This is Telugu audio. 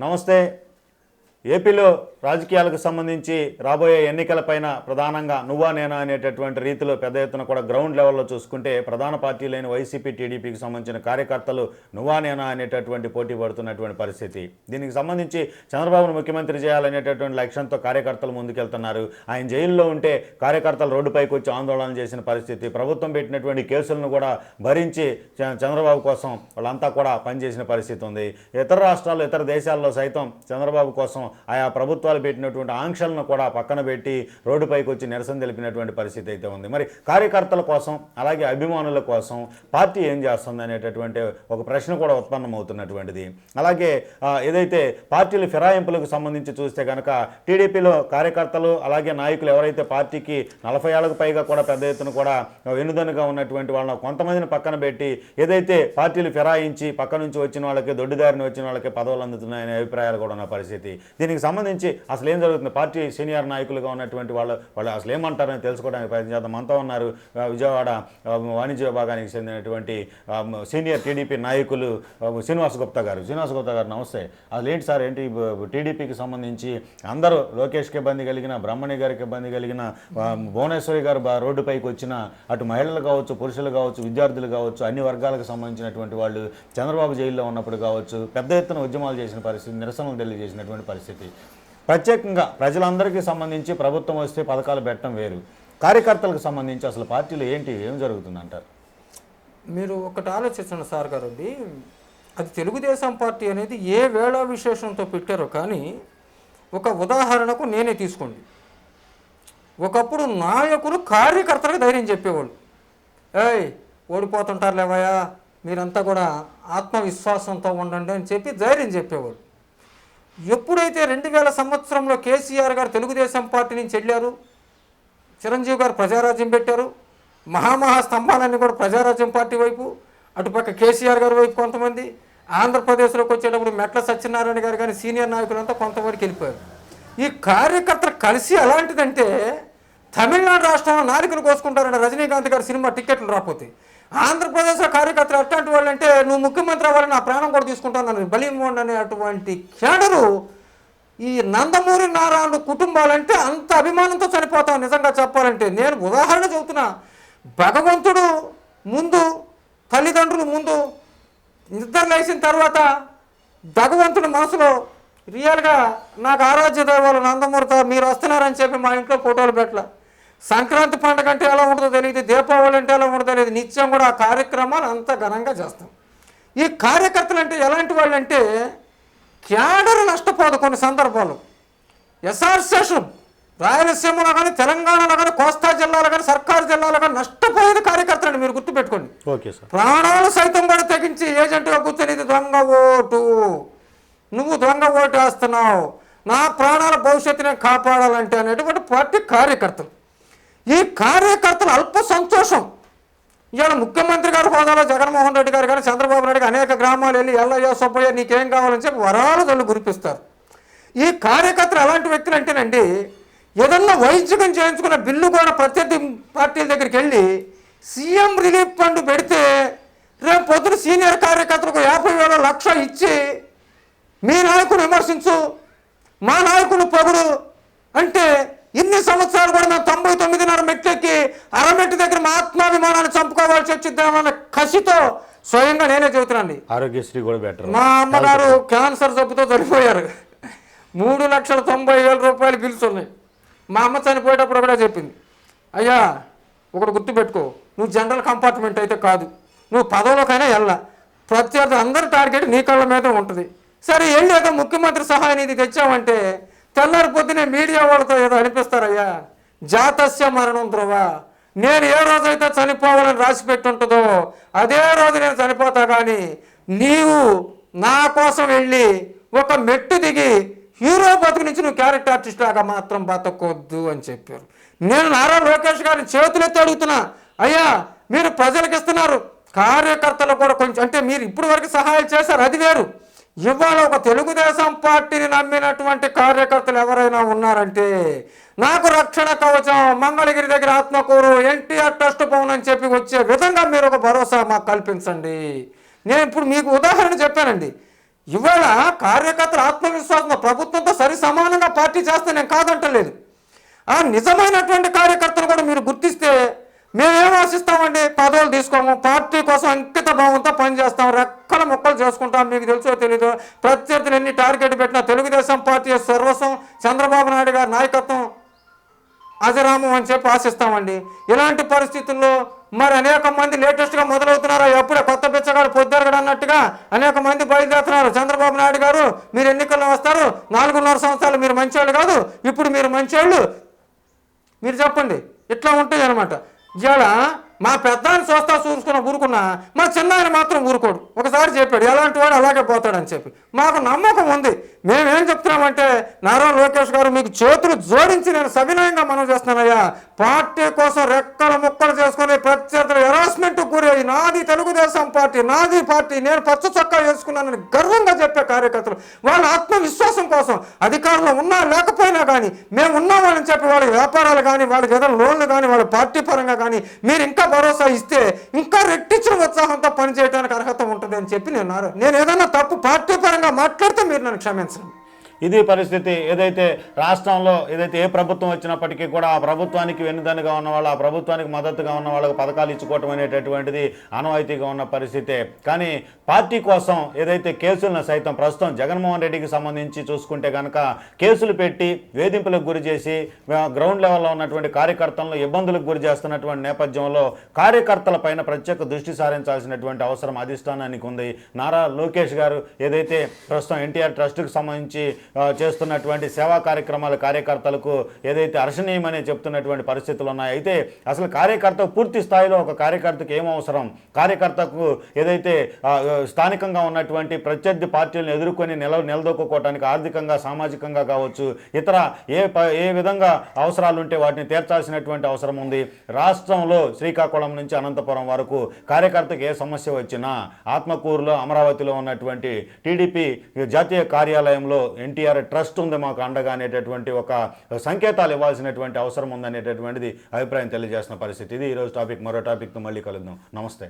నమస్తే. ఏపీలో రాజకీయాలకు సంబంధించి రాబోయే ఎన్నికలపైన ప్రధానంగా నువ్వా నేనా అనేటటువంటి రీతిలో పెద్ద ఎత్తున కూడా గ్రౌండ్ లెవెల్లో చూసుకుంటే ప్రధాన పార్టీలైన వైసీపీ టీడీపీకి సంబంధించిన కార్యకర్తలు నువ్వా నేనా అనేటటువంటి పోటీ పడుతున్నటువంటి పరిస్థితి. దీనికి సంబంధించి చంద్రబాబును ముఖ్యమంత్రి చేయాలనేటటువంటి లక్ష్యంతో కార్యకర్తలు ముందుకెళ్తున్నారు. ఆయన జైల్లో ఉంటే కార్యకర్తలు రోడ్డుపైకి వచ్చి ఆందోళన చేసిన పరిస్థితి. ప్రభుత్వం పెట్టినటువంటి కేసులను కూడా భరించి చ- చంద్రబాబు కోసం వాళ్ళంతా కూడా పనిచేసిన పరిస్థితి ఉంది. ఇతర రాష్ట్రాల్లో ఇతర దేశాల్లో సైతం చంద్రబాబు కోసం ఆయా ప్రభుత్వాలు పెట్టినటువంటి ఆంక్షలను కూడా పక్కన పెట్టి రోడ్డుపైకి వచ్చి నిరసన తెలిపినటువంటి పరిస్థితి అయితే ఉంది. మరి కార్యకర్తల కోసం అలాగే అభిమానుల కోసం పార్టీ ఏం చేస్తుంది అనేటటువంటి ఒక ప్రశ్న కూడా ఉత్పన్నమవుతున్నటువంటిది. అలాగే ఏదైతే పార్టీల ఫిరాయింపులకు సంబంధించి చూస్తే కనుక టీడీపీలో కార్యకర్తలు అలాగే నాయకులు ఎవరైతే పార్టీకి నలభై ఏళ్ళకు పైగా కూడా పెద్ద ఎత్తున కూడా వెనుదనుగా ఉన్నటువంటి వాళ్ళని కొంతమందిని పక్కన పెట్టి ఏదైతే పార్టీలు ఫిరాయించి పక్క నుంచి వచ్చిన వాళ్ళకి దొడ్డిదారిని వచ్చిన వాళ్ళకి పదవులు అందుతున్నాయనే అభిప్రాయాలు కూడా ఉన్న పరిస్థితి. దీనికి సంబంధించి అసలు ఏం జరుగుతుంది? పార్టీ సీనియర్ నాయకులుగా ఉన్నటువంటి వాళ్ళు వాళ్ళు అసలు ఏమంటారని తెలుసుకోవడానికి ప్రయత్నం చేద్దాం. మనతో ఉన్నారు విజయవాడ వాణిజ్య విభాగానికి చెందినటువంటి సీనియర్ టీడీపీ నాయకులు శ్రీనివాస శ్రీనివాస్ గుప్తా గారు. శ్రీనివాస్ గుప్తా గారు నమస్తే. అసలు ఏంటి సార్ ఏంటి టీడీపీకి సంబంధించి అందరూ లోకేష్కి ఇబ్బంది కలిగిన బ్రహ్మణి గారికి ఇబ్బంది కలిగిన భువనేశ్వరి గారు బా- రోడ్డుపైకి వచ్చిన అటు మహిళలు కావచ్చు పురుషులు కావచ్చు విద్యార్థులు కావచ్చు అన్ని వర్గాలకు సంబంధించినటువంటి వాళ్ళు చంద్రబాబు జైల్లో ఉన్నప్పుడు కావచ్చు పెద్ద ఎత్తున ఉద్యమాలు చేసిన పరిస్థితి నిరసనలు తెలియజేసినటువంటి పరిస్థితి. ప్రత్యేకంగా ప్రజలందరికీ సంబంధించి ప్రభుత్వం వస్తే పథకాలు పెట్టడం వేరు. కార్యకర్తలకు సంబంధించి అసలు పార్టీలో ఏంటి ఏం జరుగుతుంది అంటారు మీరు ఒకటి ఆలోచించండి సార్ గారు అండి అది తెలుగుదేశం పార్టీ అనేది ఏ వేళ విశేషంతో పెట్టారో కానీ ఒక ఉదాహరణకు నేనే తీసుకోండి. ఒకప్పుడు నాయకులు కార్యకర్తలకు ధైర్యం చెప్పేవాళ్ళు. ఏయ్ ఓడిపోతుంటారు లేవయ్యా మీరంతా కూడా ఆత్మవిశ్వాసంతో ఉండండి అని చెప్పి ధైర్యం చెప్పేవాళ్ళు. ఎప్పుడైతే రెండు వేల సంవత్సరంలో కేసీఆర్ గారు తెలుగుదేశం పార్టీ నుంచి వెళ్ళారు చిరంజీవి గారు ప్రజారాజ్యం పెట్టారు మహామహా స్తంభాలన్నీ కూడా ప్రజారాజ్యం పార్టీ వైపు అటుపక్క కేసీఆర్ గారి వైపు కొంతమంది ఆంధ్రప్రదేశ్లోకి వచ్చేటప్పుడు మెట్ల సత్యనారాయణ గారు కానీ సీనియర్ నాయకులంతా కొంతవరకు వెళ్ళిపోయారు. ఈ కార్యకర్తలు కలిసి ఎలాంటిదంటే తమిళనాడు రాష్ట్రంలో నాయకులు కోసుకుంటారంటే రజనీకాంత్ గారి సినిమా టికెట్లు రాకపోతే ఆంధ్రప్రదేశ్లో కార్యకర్తలు ఎట్లాంటి వాళ్ళు అంటే నువ్వు ముఖ్యమంత్రి అవ్వాలని నా ప్రాణం కూడా తీసుకుంటాను నన్ను అనేటువంటి అనే అటువంటి కేడరు ఈ నందమూరి నారాయణ కుటుంబాలంటే అంత అభిమానంతో చనిపోతాం నిజంగా చెప్పాలంటే నేను ఉదాహరణ చెబుతున్నా. భగవంతుడు ముందు తల్లిదండ్రులు ముందు నిద్ర లేచిన తర్వాత భగవంతుడి మనసులో రియల్గా నాకు ఆరాధ్య దైవాలు నందమూరితో మీరు వస్తున్నారని చెప్పి మా ఇంట్లో ఫోటోలు పెట్టలే. సంక్రాంతి పండుగ అంటే ఎలా ఉంటుందో తెలియదు దీపావళి అంటే ఎలా ఉంటుందో తెలియదు నిత్యం కూడా ఆ కార్యక్రమాలు అంత ఘనంగా చేస్తాం. ఈ కార్యకర్తలు అంటే ఎలాంటి వాళ్ళు అంటే క్యాడర్ నష్టపోదు కొన్ని సందర్భాలు. ఎస్ఆర్ స్టేషన్ రాయలసీమలో కానీ తెలంగాణలో కానీ కోస్తా జిల్లాలో కానీ సర్కారు జిల్లాలో కానీ నష్టపోయేది కార్యకర్తలని మీరు గుర్తుపెట్టుకోండి. Okay sir. ప్రాణాలు సైతం కూడా తెగించి ఏజెంట్గా కూర్చొని దొంగ ఓటు. నువ్వు దొంగ ఓటు వేస్తున్నావు. నా ప్రాణాల భవిష్యత్తుని కాపాడాలంటే అనేటువంటి పార్టీ కార్యకర్తలు. ఈ కార్యకర్తలు అల్ప సంతోషం. ఇవాళ ముఖ్యమంత్రి గారి హోదాలో జగన్మోహన్ రెడ్డి గారు కానీ చంద్రబాబు నాయుడు గారు అనేక గ్రామాలు వెళ్ళి ఎల్లయ్య సుబ్బయ్య నీకేం కావాలని చెప్పి వరాలు తల్లి గురిపిస్తారు ఈ కార్యకర్తలు ఎలాంటి వ్యక్తులు అంటేనండి ఏదన్నా వైద్యకం చేయించుకున్న బిల్లు కూడా ప్రత్యర్థి పార్టీల దగ్గరికి వెళ్ళి సీఎం రిలీఫ్ ఫండ్ పెడితే రేపు పొద్దున సీనియర్ కార్యకర్తలకు యాభై వేల లక్ష ఇచ్చి మీ నాయకుడు విమర్శించు మా నాయకుడు పొగుడు అంటే ఇన్ని సంవత్సరాలు కూడా మేము తొంభై తొమ్మిదిన్నర మెట్లెక్కి అరమెట్టు దగ్గర మా ఆత్మాభిమానాన్ని చంపుకోవాల్సి వచ్చిద్దామన్న కసితో స్వయంగా నేనే చెబుతున్నాను ఆరోగ్యశ్రీ కూడా బెటర్. మా అమ్మగారు క్యాన్సర్ జబ్బుతో చనిపోయారు. మూడు లక్షల తొంభై వేల రూపాయలు బిల్స్ ఉన్నాయి. మా అమ్మ చనిపోయేటప్పుడు కూడా చెప్పింది. అయ్యా ఒకటి గుర్తుపెట్టుకో నువ్వు జనరల్ కంపార్ట్మెంట్ అయితే కాదు. నువ్వు పదవులకైనా వెళ్ళా ప్రత్యర్థి అందరి టార్గెట్ నీ కళ్ళ మీద ఉంటుంది. సరే వెళ్ళి ఏదో ముఖ్యమంత్రి సహాయ నిధి తెచ్చావంటే తెల్లారి పొద్దునే మీడియా వాళ్ళతో ఏదో అనిపిస్తారయ్యా. జాతస్య మరణం ధ్రువ. నేను ఏ రోజైతే చనిపోవాలని రాసి పెట్టుంటుందో అదే రోజు నేను చనిపోతా కానీ నీవు నా కోసం వెళ్ళి ఒక మెట్టు దిగి హీరో బతుకు నుంచి నువ్వు క్యారెక్టర్ ఆర్టిస్ట్ లాగా మాత్రం బతకొద్దు అని చెప్పారు. నేను నారా లోకేష్ గారిని చేతులెత్తి అడుగుతున్నా అయ్యా మీరు ప్రజలకు ఇస్తున్నారు. కార్యకర్తలు కూడా కొంచెం అంటే మీరు ఇప్పుడు వరకు సహాయం చేశారు అది వేరు. ఇవాళ ఒక తెలుగుదేశం పార్టీని నమ్మినటువంటి కార్యకర్తలు ఎవరైనా ఉన్నారంటే నాకు రక్షణ కవచం మంగళగిరి దగ్గర ఆత్మకూరు ఎన్టీఆర్ ట్రస్ట్ భవన్ అని చెప్పి వచ్చే విధంగా మీరు ఒక భరోసా మాకు కల్పించండి. నేను ఇప్పుడు మీకు ఉదాహరణ చెప్పానండి. ఇవాళ కార్యకర్తల ఆత్మవిశ్వాసం ప్రభుత్వంతో సరి సమానంగా పార్టీ చేస్తే నేను కాదంటలేదు. ఆ నిజమైనటువంటి కార్యకర్తలు కూడా మీరు గుర్తిస్తే మేమేం ఆశిస్తామండి? పదో తీసుకోము పార్టీ కోసం అంకిత భావంతో పనిచేస్తాం. రెక్కల మొక్కలు చేసుకుంటాం. మీకు తెలుసో తెలీదు ప్రత్యర్థులు ఎన్ని టార్గెట్ పెట్టినా తెలుగుదేశం పార్టీ సర్వస్వం చంద్రబాబు నాయుడు గారి నాయకత్వం. అజరాము అని చెప్పి ఆశిస్తామండి. ఇలాంటి పరిస్థితుల్లో మరి అనేక మంది లేటెస్ట్గా మొదలవుతున్నారు? ఎప్పుడే కొత్త బిచ్చగాడు పొద్దురగడు అన్నట్టుగా అనేక మంది బయలుదేరుతున్నారు. చంద్రబాబు నాయుడు గారు మీరు ఎన్నికల్లో వస్తారు. నాలుగున్నర సంవత్సరాలు మీరు మంచివాళ్ళు కాదు. ఇప్పుడు మీరు మంచివాళ్ళు. మీరు చెప్పండి. ఇట్లా ఉంటుంది అనమాట ఇవాళ మా పెద్దాన్ని చూస్తా చూసుకున్న ఊరుకున్నా మా చిన్న ఆయన మాత్రం ఊరుకోడు. ఒకసారి చెప్పాడు ఎలాంటి వాడు అలాగే పోతాడని చెప్పి. మాకు నమ్మకం ఉంది. మేమేం చెప్తున్నామంటే నారా లోకేష్ గారు మీకు చేతులు జోడించి నేను సవినయంగా మనం చేస్తున్నానయ్యా. పార్టీ కోసం రెక్కల ముక్కలు చేసుకుని ప్రత్యర్థులు హెరాస్మెంట్ గురయ్యి నాది తెలుగుదేశం పార్టీ నాది పార్టీ నేను పచ్చ చొక్కా వేసుకున్నానని గర్వంగా చెప్పే కార్యకర్తలు. వాళ్ళ ఆత్మవిశ్వాసం కోసం అధికారంలో ఉన్నా లేకపోయినా కానీ మేము ఉన్నామని చెప్పి వాళ్ళ వ్యాపారాలు కానీ వాళ్ళకి ఏదైనా లోన్లు కానీ వాళ్ళ పార్టీ పరంగా కానీ మీరు ఇంకా భరోసా ఇస్తే ఇంకా రెట్టించిన ఉత్సాహంతో పనిచేయడానికి అర్హత ఉంటుంది అని చెప్పి నేను నేను ఏదైనా తప్పు పార్టీ పరంగా మాట్లాడితే మీరు నన్ను క్షమించండి. ఇది పరిస్థితి ఏదైతే రాష్ట్రంలో ఏదైతే ఏ ప్రభుత్వం వచ్చినప్పటికీ కూడా ఆ ప్రభుత్వానికి వెన్నుదన్నుగా ఉన్న వాళ్ళు ఆ ప్రభుత్వానికి మద్దతుగా ఉన్న వాళ్ళకి పథకాలు ఇచ్చుకోవటం అనేటటువంటిది ఆనవాయితీగా ఉన్న పరిస్థితే. కానీ పార్టీ కోసం ఏదైతే కేసులను సైతం ప్రస్తుతం జగన్మోహన్ రెడ్డికి సంబంధించి చూసుకుంటే కనుక కేసులు పెట్టి వేధింపులకు గురి చేసి గ్రౌండ్ లెవెల్లో ఉన్నటువంటి కార్యకర్తలను ఇబ్బందులకు గురి చేస్తున్నటువంటి నేపథ్యంలో కార్యకర్తల పైన ప్రత్యేక దృష్టి సారించాల్సినటువంటి అవసరం అధిష్టానానికి ఉంది. నారా లోకేష్ గారు ఏదైతే ప్రస్తుతం ఎన్టీఆర్ ట్రస్ట్కి సంబంధించి చేస్తున్నటువంటి సేవా కార్యక్రమాల కార్యకర్తలకు ఏదైతే అర్శనీయమని చెప్తున్నటువంటి పరిస్థితులు ఉన్నాయి అయితే అసలు కార్యకర్త పూర్తి స్థాయిలో ఒక కార్యకర్తకు ఏం అవసరం? కార్యకర్తకు ఏదైతే స్థానికంగా ఉన్నటువంటి ప్రత్యర్థి పార్టీలను ఎదుర్కొని నిల నిలదొక్కుకోవటానికి ఆర్థికంగా సామాజికంగా కావచ్చు ఇతర ఏ ప- ఏ విధంగా అవసరాలు ఉంటే వాటిని తీర్చాల్సినటువంటి అవసరం ఉంది. రాష్ట్రంలో శ్రీకాకుళం నుంచి అనంతపురం వరకు కార్యకర్తకు ఏ సమస్య వచ్చినా ఆత్మకూరులో అమరావతిలో ఉన్నటువంటి టీడీపీ జాతీయ కార్యాలయంలో ఎన్టీ ఎన్టీఆర్ ట్రస్ట్ ఉంది మాకు అండగా అనేటటువంటి ఒక సంకేతాలు ఇవ్వాల్సినటువంటి అవసరం ఉందనేటటువంటిది అభిప్రాయం తెలియజేస్తున్న పరిస్థితి ఇది. ఈరోజు టాపిక్ మరో టాపిక్తో మళ్ళీ కలుద్దాం. నమస్తే.